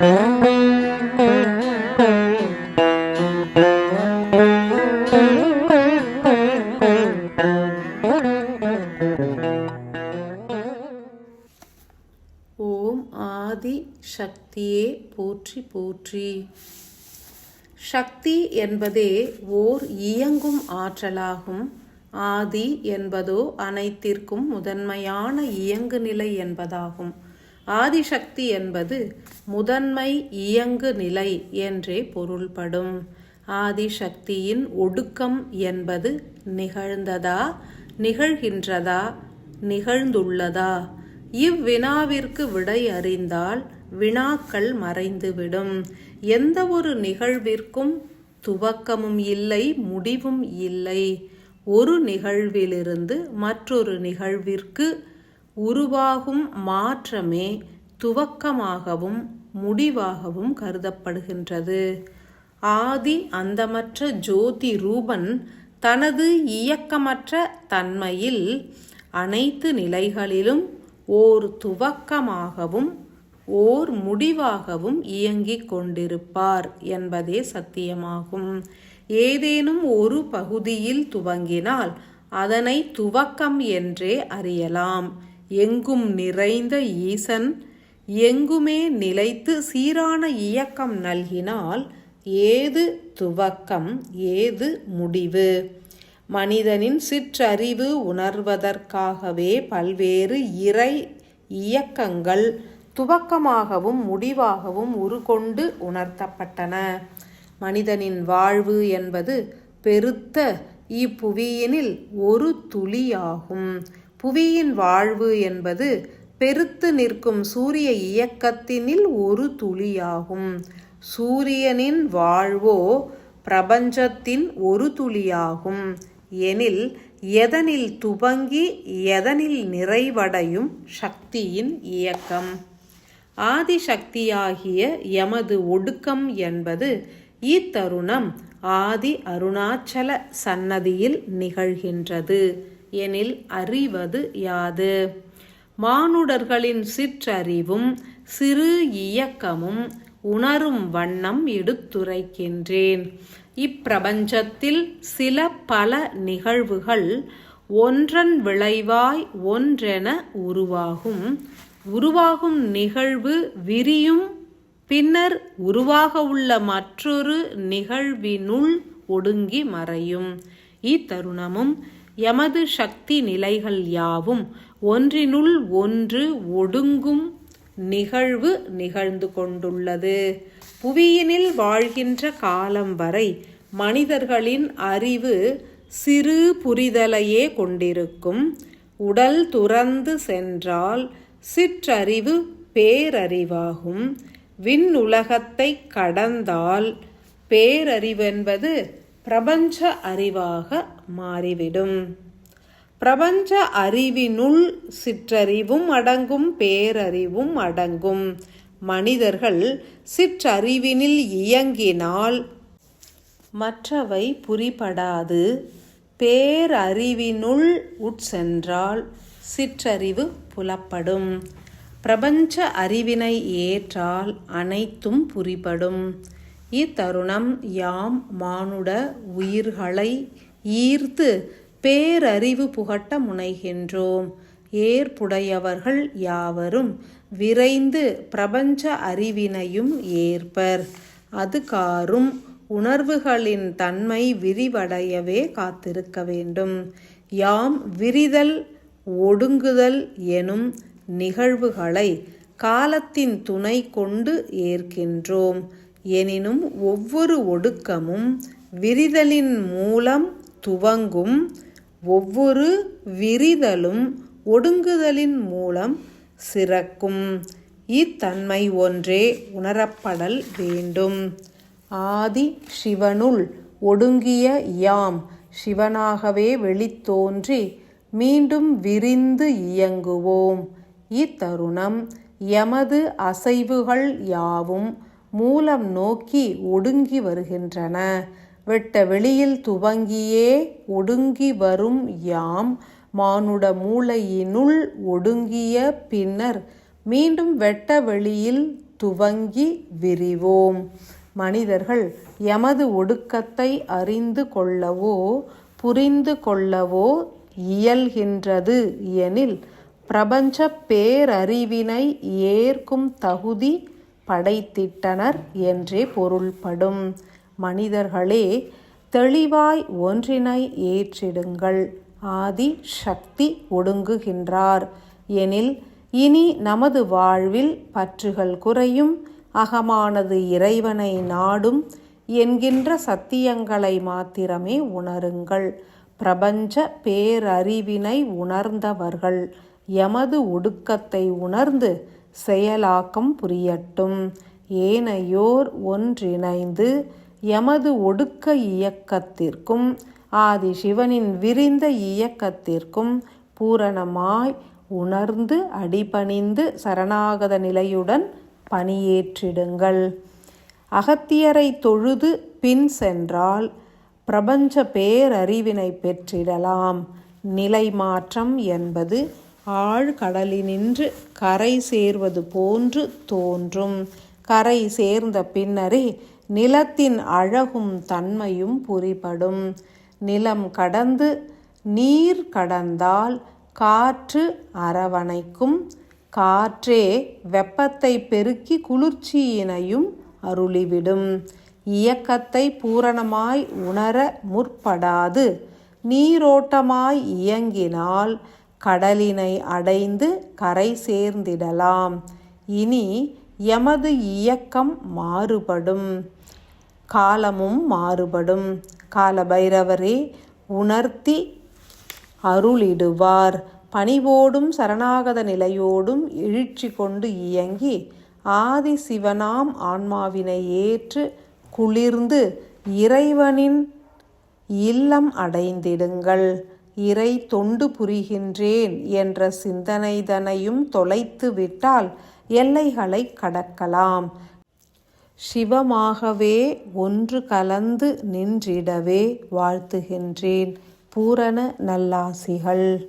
ஓம் ஆதி சக்தியே போற்றி போற்றி. சக்தி என்பதே ஓர் இயங்கும் ஆற்றலாகும். ஆதி என்பதோ அனைத்திற்கும் முதன்மையான இயங்கு நிலை என்பதாகும். ஆதிசக்தி என்பது முதன்மை இயங்கு நிலை என்றே பொருள்படும். ஆதிசக்தியின் ஒடுக்கம் என்பது நிகழ்ந்ததா நிகழ்கின்றதா நிகழ்ந்துள்ளதா? இவ்வினாவிற்கு விடை அறிந்தால் வினாக்கள் மறைந்துவிடும். எந்த ஒரு நிகழ்விற்கும் துவக்கமும் இல்லை முடிவும் இல்லை. ஒரு நிகழ்விலிருந்து மற்றொரு நிகழ்விற்கு உருவாகும் மாற்றமே துவக்கமாகவும் முடிவாகவும் கருதப்படுகின்றது. ஆதி அந்தமற்ற ஜோதி ரூபன் தனது இயக்கமற்ற தன்மையில் அனைத்து நிலைகளிலும் ஓர் துவக்கமாகவும் ஓர் முடிவாகவும் இயங்கிக் கொண்டிருப்பார் என்பதே சத்தியமாகும். ஏதேனும் ஒரு பகுதியில் துவங்கினால் அதனை துவக்கம் என்றே அறியலாம். எங்கும் நிறைந்த ஈசன் எங்குமே நிலைத்து சீரான இயக்கம் நல்கினால் ஏது துவக்கம் ஏது முடிவு? மனிதனின் சிற்றறிவு உணர்வதற்காகவே பல்வேறு இறை இயக்கங்கள் துவக்கமாகவும் முடிவாகவும் உருகொண்டு உணர்த்தப்பட்டன. மனிதனின் வாழ்வு என்பது பெருத்த இப்புவியினில் ஒரு துளியாகும். புவியின் வாழ்வு என்பது பெருத்து நிற்கும் சூரிய இயக்கத்தினில் ஒரு துளியாகும். சூரியனின் வாழ்வோ பிரபஞ்சத்தின் ஒரு துளியாகும். எனில் எதனில் துவங்கி எதனில் நிறைவடையும் சக்தியின் இயக்கம். ஆதிசக்தியாகிய எமது ஒடுக்கம் என்பது இத்தருணம் ஆதி அருணாச்சல சன்னதியில் நிகழ்கின்றது. எனில் அறிவது யாது? மானுடர்களின் சிற்றறிவும் சிறு இயக்கமும் உணரும் வண்ணம் எடுத்துரைக்கின்றேன் இப்பிரபஞ்சத்தில் சில பல நிகழ்வுகள் ஒன்றன் விளைவாய் ஒன்றென உருவாகும். உருவாகும் நிகழ்வு விரியும் பின்னர் உருவாக உள்ள மற்றொரு நிகழ்வினுள் ஒடுங்கி மறையும். இத்தருணமும் எமது சக்தி நிலைகள் யாவும்? ஒன்றினுள் ஒன்று ஒடுங்கும் நிகழ்வு நிகழ்ந்து கொண்டுள்ளது. புவியினில் வாழ்கின்ற காலம் வரை மனிதர்களின் அறிவு சிறு புரிதலையே கொண்டிருக்கும். உடல் துறந்து சென்றால் சிற்றறிவு பேரறிவாகும். விண்ணுலகத்தை கடந்தால் பேரறிவென்பது பிரபஞ்ச அறிவாக மாறிவிடும். பிரபஞ்ச அறிவினுள் சிற்றறிவும் அடங்கும் பேரறிவும் அடங்கும். மனிதர்கள் சிற்றறிவினில் இயங்கினால் மற்றவை புரிபடாது. பேரறிவினுள் உட்சென்றால் சிற்றறிவு புலப்படும். பிரபஞ்ச அறிவினை ஏற்றால் அனைத்தும் புரிபடும். இத்தருணம் யாம் மானுட உயிர்களை ஈர்த்து பேரறிவு புகட்ட முனைகின்றோம். ஏற்புடையவர்கள் யாவரும் விரைந்து பிரபஞ்ச அறிவினையும் ஏற்பர். அது காரும் உணர்வுகளின் தன்மை விரிவடையவே காத்திருக்க வேண்டும். யாம் விரிதல் ஒடுங்குதல் எனும் நிகழ்வுகளை காலத்தின் துணை கொண்டு ஏற்கின்றோம். எனினும் ஒவ்வொரு ஒடுக்கமும் விரிதலின் மூலம் துவங்கும். ஒவ்வொரு விரிதலும் ஒடுங்குதலின் மூலம் சிறக்கும். இத்தன்மை ஒன்றே உணரப்படல் வேண்டும். ஆதி சிவனுள் ஒடுங்கிய யாம் சிவனாகவே வெளித்தோன்றி மீண்டும் விரிந்து இயங்குவோம். இத்தருணம் எமது அசைவுகள் யாவும் மூலம் நோக்கி ஒடுங்கி வருகின்றன. வெட்ட வெளியில் துவங்கியே ஒடுங்கி வரும் யாம். மானுட மூளையினுள் ஒடுங்கிய பின்னர் மீண்டும் வெட்ட வெளியில் துவங்கி விரிவோம். மனிதர்கள் எமது ஒடுக்கத்தை அறிந்து கொள்ளவோ புரிந்து கொள்ளவோ இயல்கின்றது எனில் பிரபஞ்ச பேரறிவினை ஏற்கும் தகுதி படைத்திட்டனர் என்றே பொருள்படும். மனிதர்களே தெளிவாய் ஒன்றினை ஏற்றிடுங்கள். ஆதி சக்தி ஒடுங்குகின்றார். எனில் இனி நமது வாழ்வில் பற்றுகள் குறையும். அகமானது இறைவனை நாடும். என்கின்ற சத்தியங்களை மாத்திரமே உணருங்கள். பிரபஞ்ச பேரறிவினை உணர்ந்தவர்கள். எமது ஒடுக்கத்தை உணர்ந்து செயலாக்கம் புரியட்டும். ஏனையோர் ஒன்றிணைந்து எமது ஒடுக்க இயக்கத்திற்கும் ஆதி சிவனின் விரிந்த இயக்கத்திற்கும் பூரணமாய் உணர்ந்து அடிபணிந்து சரணாகத நிலையுடன் பணியேற்றிடுங்கள். அகத்தியரை தொழுது பின் சென்றால் பிரபஞ்ச பேரறிவினை பெற்றிடலாம். நிலை மாற்றம் என்பது ஆழ்கடலினின்று கரை சேர்வது போன்று தோன்றும். கரை சேர்ந்த பின்னரே நிலத்தின் அழகும் தன்மையும் புரிபடும். நிலம் கடந்து நீர் கடந்தால் காற்று அரவணைக்கும். காற்றே வெப்பத்தை பெருக்கி குளிர்ச்சியினையும் அருளிவிடும். இயக்கத்தை பூரணமாய் உணர முற்படாது. நீரோட்டமாய் இயங்கினால் கடலினை அடைந்து கரை சேர்ந்திடலாம். இனி எமது இயக்கம் மாறுபடும். காலமும் மாறுபடும். காலபைரவரே உணர்த்தி அருளிடுவார். பணிவோடும் சரணாகத நிலையோடும் எழுச்சி கொண்டு இயங்கி ஆதி சிவனாம் ஆன்மாவினை ஏற்று குளிர்ந்து இறைவனின் இல்லம் அடைந்திடுங்கள். இறை தொண்டு புரிகின்றேன் என்ற சிந்தனைதனையும் தொலைத்து விட்டால் எல்லைகளை கடக்கலாம். சிவமாகவே ஒன்று கலந்து நின்றிடவே வாழ்த்துகின்றேன் பூரண நல்லாசிகள்.